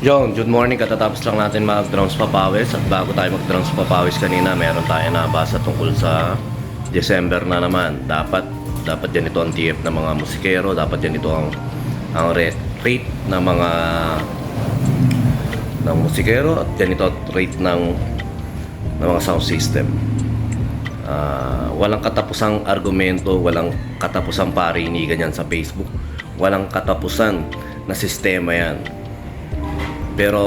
John, good morning. Katatapos lang natin mag-drums papawis at bago tayo mag-drums papawis kanina, meron tayo nabasa tungkol sa December na naman. Dapat dapat yan ito ang TF ng mga musikero, dapat yan ito ang ang rate, rate ng mga ng musikero at yan ito ang rate ng ng mga sound system. Ah, walang katapusang argumento, walang katapusang parinigan yan sa Facebook. Walang katapusan na sistema yan. Pero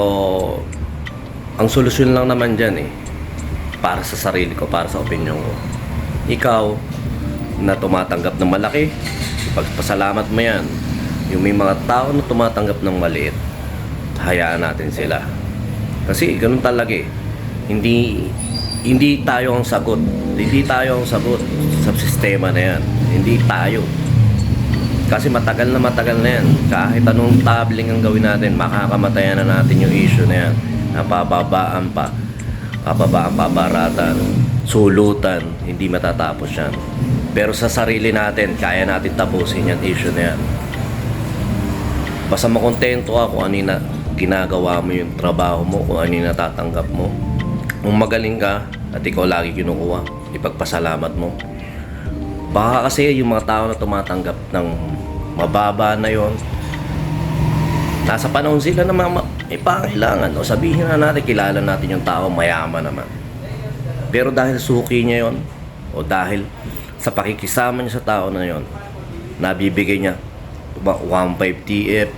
ang solusyon lang naman dyan eh, para sa sarili ko, para sa opinion ko. Ikaw na tumatanggap ng malaki, pagpasalamat mo yan. Yung may mga tao na tumatanggap ng maliit, hayaan natin sila. Kasi ganun talaga eh. Hindi hindi tayo ang sagot. Hindi tayo ang sagot sa sistema na yan. Hindi tayo. Kasi matagal na matagal na yan. Kahit anong tabling ang gawin natin, makakamatayan na natin yung issue na yan. Napababaan pa. Pababaan, pabaratan. Sulutan. Hindi matatapos yan. Pero sa sarili natin, kaya natin tapusin yan issue na yan. Basta makontento ka kung ano yung na, ginagawa mo yung trabaho mo, kung ano yung natatanggap mo. Kung magaling ka at ikaw lagi kinukuha, ipagpasalamat mo. Baka kasi yung mga tao na tumatanggap ng mababa na yon nasa panahon sila na mga may pangailangan o sabihin na natin kilala natin yung tao mayaman naman. Pero dahil suki niya yon o dahil sa pakikisama niya sa tao na yon nabibigay niya 1.5 TF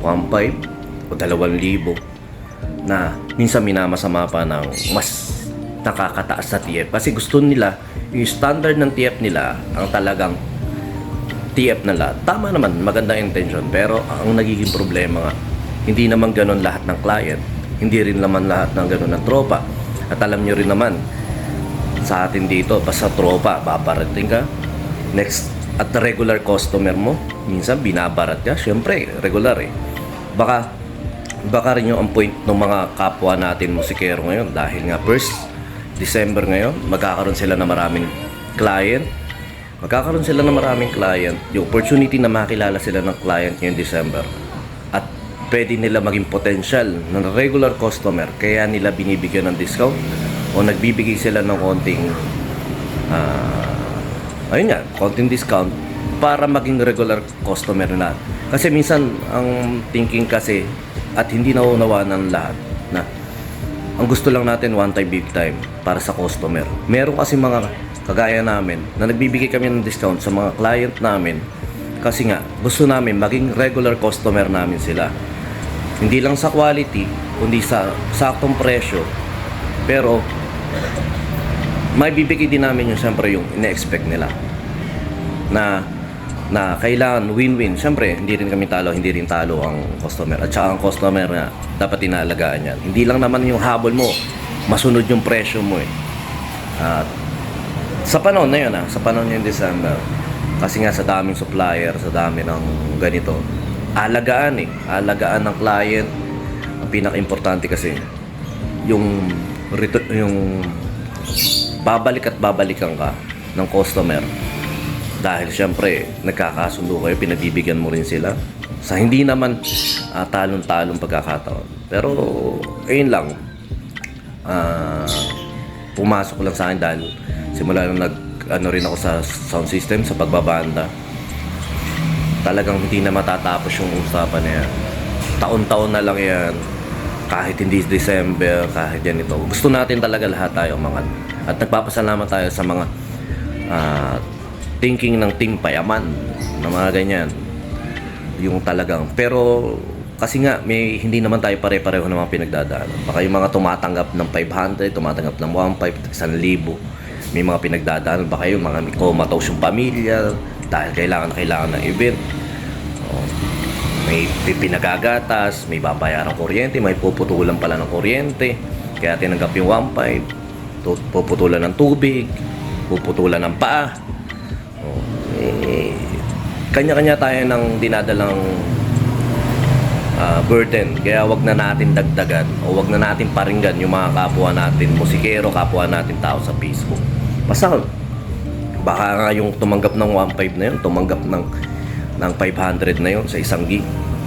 1.5 o 2,000 na minsan minamasama pa ng mas nakakataas sa TF kasi gusto nila yung standard ng TF nila ang talagang TF na lahat. Tama naman, magandang intention. Pero ang nagiging problema nga, hindi naman ganun lahat ng client. Hindi rin naman lahat ng ganun ng tropa. At alam nyo rin naman, sa atin dito, basta tropa, babarating ka. Next, at regular customer mo, minsan binabarat ka. Siyempre, regular eh. Baka, baka rin yung ang point ng mga kapwa natin musikero ngayon dahil nga first December ngayon, magkakaroon sila ng maraming client. Magkakaroon sila ng maraming client, yung opportunity na makilala sila ng client ngayong December. At pwede nila maging potential ng regular customer kaya nila binibigyan ng discount o nagbibigay sila ng konting ah, ayun nga, konting discount para maging regular customer na. Kasi minsan ang thinking kasi at hindi nauunawa ng lahat ang gusto lang natin one time big time para sa customer. Meron kasi mga kagaya namin na nagbibigay kami ng discount sa mga client namin. Kasi nga gusto namin maging regular customer namin sila. Hindi lang sa quality kundi sa saktong presyo. Pero may bibigay din namin yung siyempre yung ine-expect nila. Na na kailangan win-win. Siyempre, hindi rin kami talo, hindi rin talo ang customer. At saka ang customer na dapat inaalagaan yan. Hindi lang naman yung habol mo, masunod yung presyo mo eh. At sa panahon na yun ah, sa panahon yung December, kasi nga sa daming supplier, sa dami ng ganito, alagaan eh, alagaan ng client. Ang pinaka-importante kasi, yung, yung babalik at babalikan ka ng customer. Dahil syempre, nagkakasundo kayo, pinabibigyan mo rin sila. Sa hindi naman ah, talon-talon pagkakataon. Pero, ayun lang. Ah, pumasok lang sa akin dahil simula nung nag ano rin ako sa sound system sa pagbabanda talagang hindi na matatapos yung usapan na yan taon-taon na lang yan kahit hindi December kahit yan ito gusto natin talaga lahat tayo mga at nagpapasalamat tayo sa mga ah, thinking ng team payaman na mga ganyan yung talagang pero kasi nga may hindi naman tayo pare-pareho ng mga pinagdadaanan. Baka yung mga tumatanggap ng 500, tumatanggap ng 1,500, 1,000. May mga pinagdadaanan baka yung mga may comatose yung pamilya dahil kailangan na kailangan ng event. Oh, may pi- pinagagatas, may babayaran kuryente, may puputulan pala ng kuryente. Kaya tinanggap yung 1,500, tu- puputulan ng tubig, puputulan ng paa. Kanya-kanya tayo ng dinadalang ah, burden. Kaya wag na natin dagdagan o wag na natin paringgan yung mga kapwa natin, musikero, kapwa natin tao sa Facebook. Basta baka nga yung tumanggap ng 1.5 na yun, tumanggap ng ng 500 na yun sa isang gig.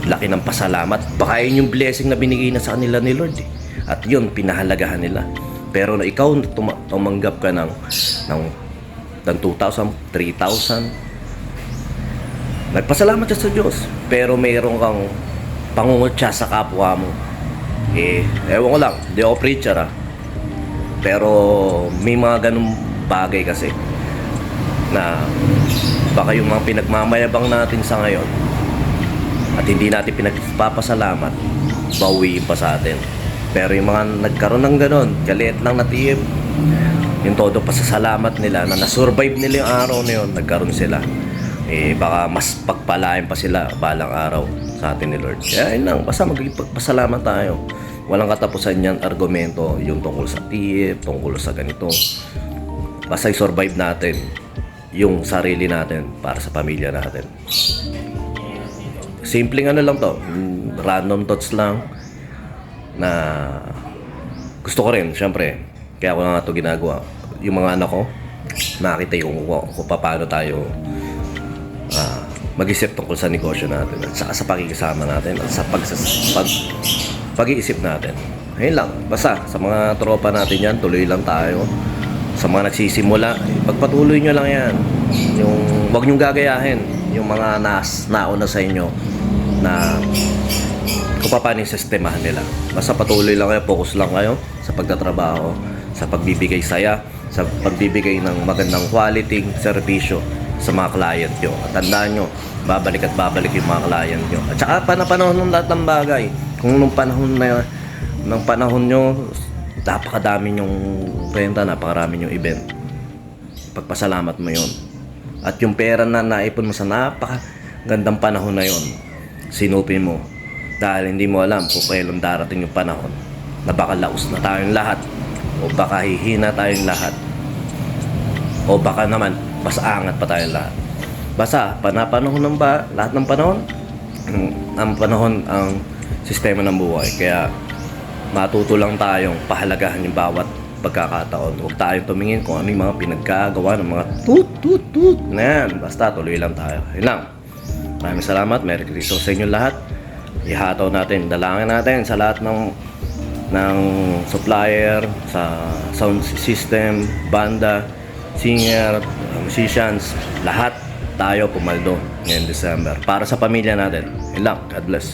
laki ng pasalamat. Baka yun yung blessing na binigay na sa kanila ni Lord eh. At yun, pinahalagahan nila. Pero na ikaw tuma- tumanggap ka ng, ng, ng 2,000, 3,000, nagpasalamat ka sa Diyos. Pero mayroon kang pangungutya sa kapwa mo. Eh, ewan ko lang, di ako preacher ah. Pero may mga ganung bagay kasi na baka yung mga pinagmamayabang natin sa ngayon at hindi natin pinagpapasalamat, bawiin pa sa atin. Pero yung mga nagkaroon ng ganon, kaliit lang na tiyip, yung todo pasasalamat nila na nasurvive nila yung araw na yun, nagkaroon sila. Eh, baka mas pagpalain pa sila balang araw sa atin ni Lord. Kaya yun lang, basta magpasalamat tayo. Walang katapusan yan argumento yung tungkol sa tiyip, tungkol sa ganito. Basta i-survive natin yung sarili natin para sa pamilya natin. Simpleng ano lang to, random thoughts lang na gusto ko rin, syempre. Kaya ako nga ito ginagawa. Yung mga anak ko, nakita yung kung, kung paano tayo mag-isip tungkol sa negosyo natin at saka sa pakikisama natin at sa pag, pag, pag-iisip natin. Ayun lang. Basta sa mga tropa natin yan, tuloy lang tayo. Sa mga nagsisimula, pagpatuloy nyo lang yan. Yung, wag nyo gagayahin yung mga nas, nauna sa inyo na kung paano yung sistemahan nila. Basta patuloy lang kayo, focus lang kayo sa pagtatrabaho, sa pagbibigay saya, sa pagbibigay ng magandang quality serbisyo sa mga client nyo. At tandaan nyo, babalik at babalik yung mga client nyo. At saka panapanahon ng lahat ng bagay. Kung nung panahon na ng panahon nyo, napakadami yung renta, napakarami yung event. Pagpasalamat mo yon At yung pera na naipon mo sa napakagandang panahon na yon sinupin mo. Dahil hindi mo alam kung kailan darating yung panahon na baka laos na tayong lahat o baka hihina tayong lahat o baka naman mas angat pa tayong lahat. Basta, panapanahon ng ba, lahat ng panahon, ang panahon ang sistema ng buhay. Kaya matuto lang tayong pahalagahan yung bawat pagkakataon. Huwag tayong tumingin kung ano yung mga pinagkagawa ng mga tut, tut, tut. Yan. Basta tuloy lang tayo. Yun lang. Maraming salamat. Merry Christmas sa inyo lahat. Ihataw natin. Dalangin natin sa lahat ng ng supplier, sa sound system, banda, singer, musicians, lahat tayo pumaldo ngayong December para sa pamilya natin. Yun lang. God bless.